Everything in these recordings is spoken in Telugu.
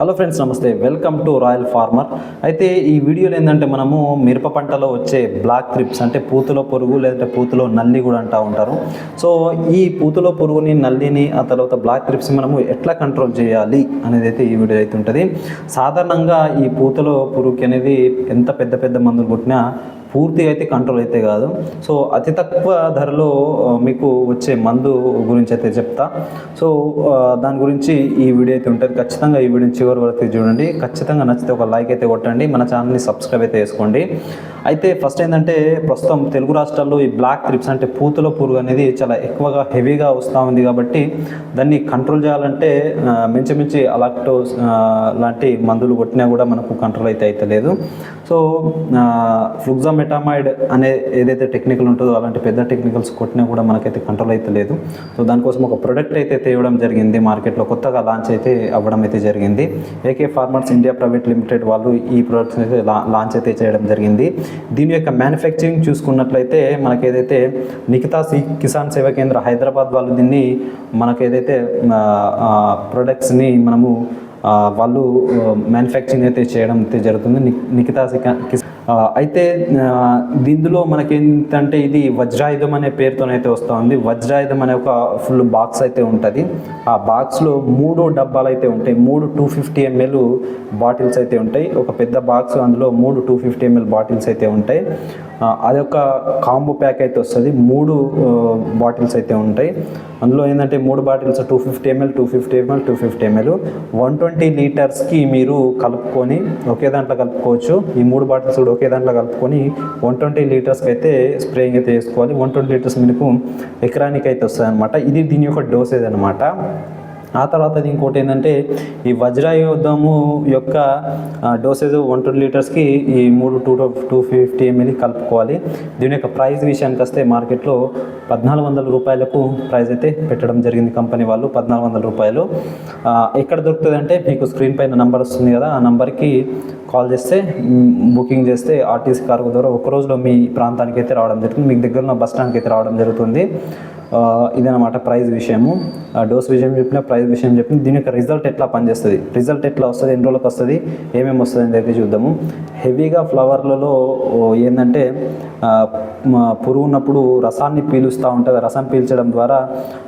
హలో ఫ్రెండ్స్ నమస్తే. వెల్కమ్ టు రాయల్ ఫార్మర్ అయితే ఈ వీడియోలో ఏంటంటే మనము మిరప పంటలో వచ్చే బ్లాక్ క్రిప్స్ అంటే పూతలో పురుగు లేదంటే పూతలో నల్లి కూడా అంటూ ఉంటారు. సో ఈ పూతలో పురుగుని నల్లిని ఆ తర్వాత బ్లాక్ క్రిప్స్ మనము ఎట్లా కంట్రోల్ చేయాలి అనేది అయితే ఈ వీడియో అయితే ఉంటుంది. సాధారణంగా ఈ పూతలో పురుగుకి అనేది ఎంత పెద్ద పెద్ద మందులు కొట్టినా పూర్తిగా అయితే కంట్రోల్ అయితే కాదు. సో అతి తక్కువ ధరలో మీకు వచ్చే మందు గురించి అయితే చెప్తా. సో దాని గురించి ఈ వీడియో అయితే ఉంటుంది. ఖచ్చితంగా ఈ వీడియో చివరి వరకు చూడండి. ఖచ్చితంగా నచ్చితే ఒక లైక్ అయితే కొట్టండి. మన ఛానల్ని సబ్స్క్రైబ్ అయితే చేసుకోండి. అయితే ఫస్ట్ ఏంటంటే ప్రస్తుతం తెలుగు రాష్ట్రాల్లో ఈ బ్లాక్ ట్రిప్స్ అంటే పూతుల పురుగు అనేది చాలా ఎక్కువగా హెవీగా వస్తూ ఉంది కాబట్టి దాన్ని కంట్రోల్ చేయాలంటే ఆ, మించుమించి అలాక్టో లాంటి మందులు కొట్టినా కూడా మనకు కంట్రోల్ అయితే అయితే లేదు. సో మెటామాయిడ్ అనే ఏదైతే టెక్నికల్ ఉంటుందో అలాంటి పెద్ద టెక్నికల్స్ కొట్టినా కూడా మనకైతే కంట్రోల్ అయితే లేదు. సో దానికోసం ఒక ప్రొడక్ట్ అయితే తేవడం జరిగింది మార్కెట్లో. కొత్తగా లాంచ్ అయితే అవ్వడం అయితే జరిగింది. AK Farmers India Private Limited వాళ్ళు ఈ ప్రొడక్ట్స్ అయితే లా- లాంచ్ అయితే చేయడం జరిగింది. దీని యొక్క మ్యానుఫ్యాక్చరింగ్ చూసుకున్నట్లయితే మనకి ఏదైతే నిఖితా సి కిసాన్ సేవా కేంద్ర హైదరాబాద్ వాళ్ళు దీన్ని మనకేదైతే ఏదైతే ప్రొడక్ట్స్ని మనము వాళ్ళు మ్యానుఫ్యాక్చరింగ్ అయితే చేయడం అయితే జరుగుతుంది. నిఖితా సికా- అయితే ఆ, దీనిలో మనకి ఏంటంటే ఇది వజ్రాయుధం అనే పేరుతోనైతే వస్తుంది. వజ్రాయుధం అనే ఒక ఫుల్ బాక్స్ అయితే ఉంటుంది. ఆ బాక్స్లో మూడు డబ్బాలు అయితే ఉంటాయి. మూడు టూ ఫిఫ్టీ ఎంఎల్ బాటిల్స్ అయితే ఉంటాయి. ఒక పెద్ద బాక్స్ అందులో మూడు టూ ఫిఫ్టీ ఎంఎల్ బాటిల్స్ అయితే ఉంటాయి. అదొక కాంబో ప్యాక్ అయితే వస్తుంది. మూడు బాటిల్స్ అయితే ఉంటాయి. అందులో ఏంటంటే మూడు bottles two fifty ML two fifty ML two fifty ML. One twenty లీటర్స్కి మీరు కలుపుకొని ఒకే దాంట్లో కలుపుకోవచ్చు. ఈ మూడు బాటిల్స్ కూడా ఒకే దాంట్లో కలుపుకొని వన్ ట్వంటీ లీటర్స్కి అయితే స్ప్రేయింగ్ అయితే చేసుకోవాలి. వన్ ట్వంటీ లీటర్స్ మీకు ఎకరానికి అయితే వస్తుంది అనమాట ఇది దీని యొక్క డోసేజ్ అనమాట ఆ తర్వాత అది ఇంకోటి ఏంటంటే ఈ వజ్రాయుధము యొక్క డోసేజ్ వన్ ట్వంటీ లీటర్స్కి ఈ మూడు టూ టూ ఫిఫ్టీ ఎంఎల్ కలుపుకోవాలి. దీని యొక్క ప్రైస్ విషయానికి వస్తే మార్కెట్లో పద్నాలుగు వందల రూపాయలకు ప్రైస్ అయితే పెట్టడం జరిగింది కంపెనీ వాళ్ళు పద్నాలుగు వందల రూపాయలు. ఎక్కడ దొరుకుతుంది అంటే మీకు స్క్రీన్ పైన నంబర్ వస్తుంది కదా ఆ నంబర్కి కాల్ చేస్తే బుకింగ్ చేస్తే ఆర్టీసీ కార్గో ద్వారా ఒక రోజులో మీ ప్రాంతానికి అయితే రావడం జరుగుతుంది మీకు దగ్గర ఉన్న బస్ స్టాండ్కి అయితే రావడం జరుగుతుంది. ఇదనమాట ఇదన్నమాట విషయము. డోస్ విషయం చెప్పిన ప్రైజ్ విషయం చెప్పిన దీని యొక్క రిజల్ట్ ఎట్లా పనిచేస్తుంది రిజల్ట్ ఎట్లా వస్తుంది ఎన్ని రోజులకు వస్తుంది ఏమేమి వస్తుంది అని అయితే చూద్దాము. హెవీగా ఫ్లవర్లలో ఏంటంటే పురుగు ఉన్నప్పుడు రసాన్ని పీలుస్తూ ఉంటుంది. రసం పీల్చడం ద్వారా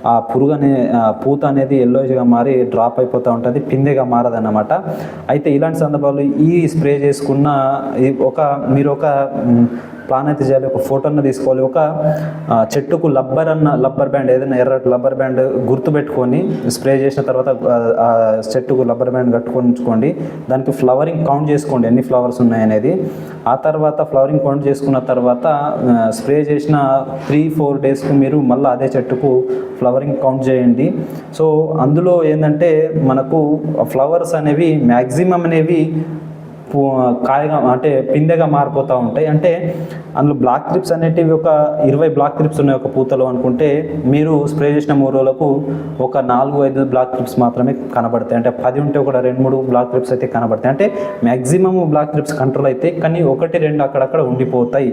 ఆ పురుగు అనే ఆ, పూత అనేది ఎల్లోజ్గా మారి డ్రాప్ అయిపోతూ ఉంటుంది పిందెగా మారదన్నమాట. అయితే ఇలాంటి సందర్భాల్లో ఈ స్ప్రే చేసుకున్న ఈ ఒక మీరు ఒక ప్లాన్ అయితే చేయాలి. ఒక ఫోటోను తీసుకోవాలి. ఒక చెట్టుకు లబ్బర్ అన్న లబ్బర్ బ్యాండ్ ఏదైనా ఎర్ర లబ్బర్ బ్యాండ్ గుర్తు పెట్టుకొని స్ప్రే చేసిన తర్వాత ఆ, చెట్టుకు లబ్బర్ బ్యాండ్ కట్టుకొని ఉంచుకోండి. దానికి ఫ్లవరింగ్ కౌంట్ చేసుకోండి. ఎన్ని ఫ్లవర్స్ ఉన్నాయనేది ఆ తర్వాత ఫ్లవరింగ్ కౌంట్ చేసుకున్న తర్వాత స్ప్రే చేసిన త్రీ ఫోర్ డేస్కి మీరు మళ్ళీ అదే చెట్టుకు ఫ్లవరింగ్ కౌంట్ చేయండి. సో అందులో ఏంటంటే మనకు ఫ్లవర్స్ అనేవి మ్యాక్సిమం అనేవి కాయగా అంటే పిందెగా మారిపోతూ ఉంటాయి. అంటే అందులో బ్లాక్ ట్రిప్స్ అనేటివి ఒక ఇరవై బ్లాక్ ట్రిప్స్ ఉన్నాయి ఒక పూతలో అనుకుంటే మీరు స్ప్రే చేసిన మూడు రోజులకు ఒక నాలుగు ఐదు బ్లాక్ ట్రిప్స్ మాత్రమే కనబడతాయి. అంటే పది ఉంటే ఒక రెండు మూడు బ్లాక్ ట్రిప్స్ అయితే కనబడతాయి. అంటే మ్యాక్సిమం బ్లాక్ ట్రిప్స్ కంట్రోల్ అయితే కానీ ఒకటి రెండు అక్కడక్కడ ఉండిపోతాయి.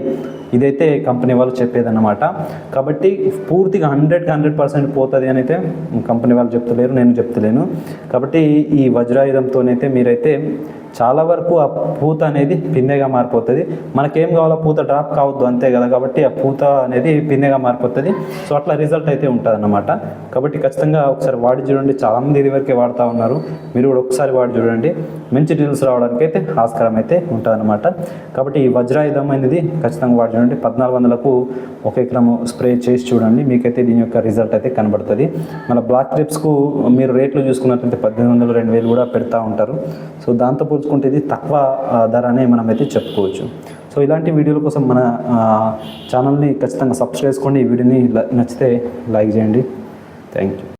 ఇదైతే కంపెనీ వాళ్ళు చెప్పేదన్నమాట. కాబట్టి పూర్తిగా హండ్రెడ్కి హండ్రెడ్ పర్సెంట్ పోతుంది అని అయితే కంపెనీ వాళ్ళు చెప్తలేరు నేను చెప్తలేను. కాబట్టి ఈ వజ్రాయుధంతోనైతే మీరైతే చాలా వరకు ఆ పూత అనేది పిందెగా మారిపోతుంది. మనకేం కావాలో పూత డ్రాప్ కావద్దు అంతే కదా కాబట్టి ఆ పూత అనేది పిందెగా మారిపోతుంది. సో అట్లా రిజల్ట్ అయితే ఉంటుంది అన్నమాట కాబట్టి ఖచ్చితంగా ఒకసారి వాడి చూడండి. చాలామంది ఇది వరకే వాడుతూ ఉన్నారు. మీరు కూడా ఒకసారి వాడి చూడండి. మంచి రిజల్ట్స్ రావడానికి అయితే ఆస్కారం అయితే ఉంటుంది అనమాట కాబట్టి ఈ వజ్రాయుధం అనేది ఖచ్చితంగా వాడి చూడండి. పద్నాలుగు వందలకు ఒక ఎకరము స్ప్రే చేసి చూడండి. మీకైతే దీని యొక్క రిజల్ట్ అయితే కనబడుతుంది. మన బ్లాక్ ట్రిప్స్కు మీరు రేట్లు చూసుకున్నట్లయితే పద్దెనిమిది వందలు రెండు వేలు కూడా పెడతా ఉంటారు. సో దాంతో పోల్చుకుంటే ఇది తక్కువ ధర అనే మనమైతే చెప్పుకోవచ్చు. సో ఇలాంటి వీడియోల కోసం మన ఛానల్ని ఖచ్చితంగా సబ్స్క్రైబ్ చేసుకోండి. ఈ వీడియోని నచ్చితే లైక్ చేయండి. Thank you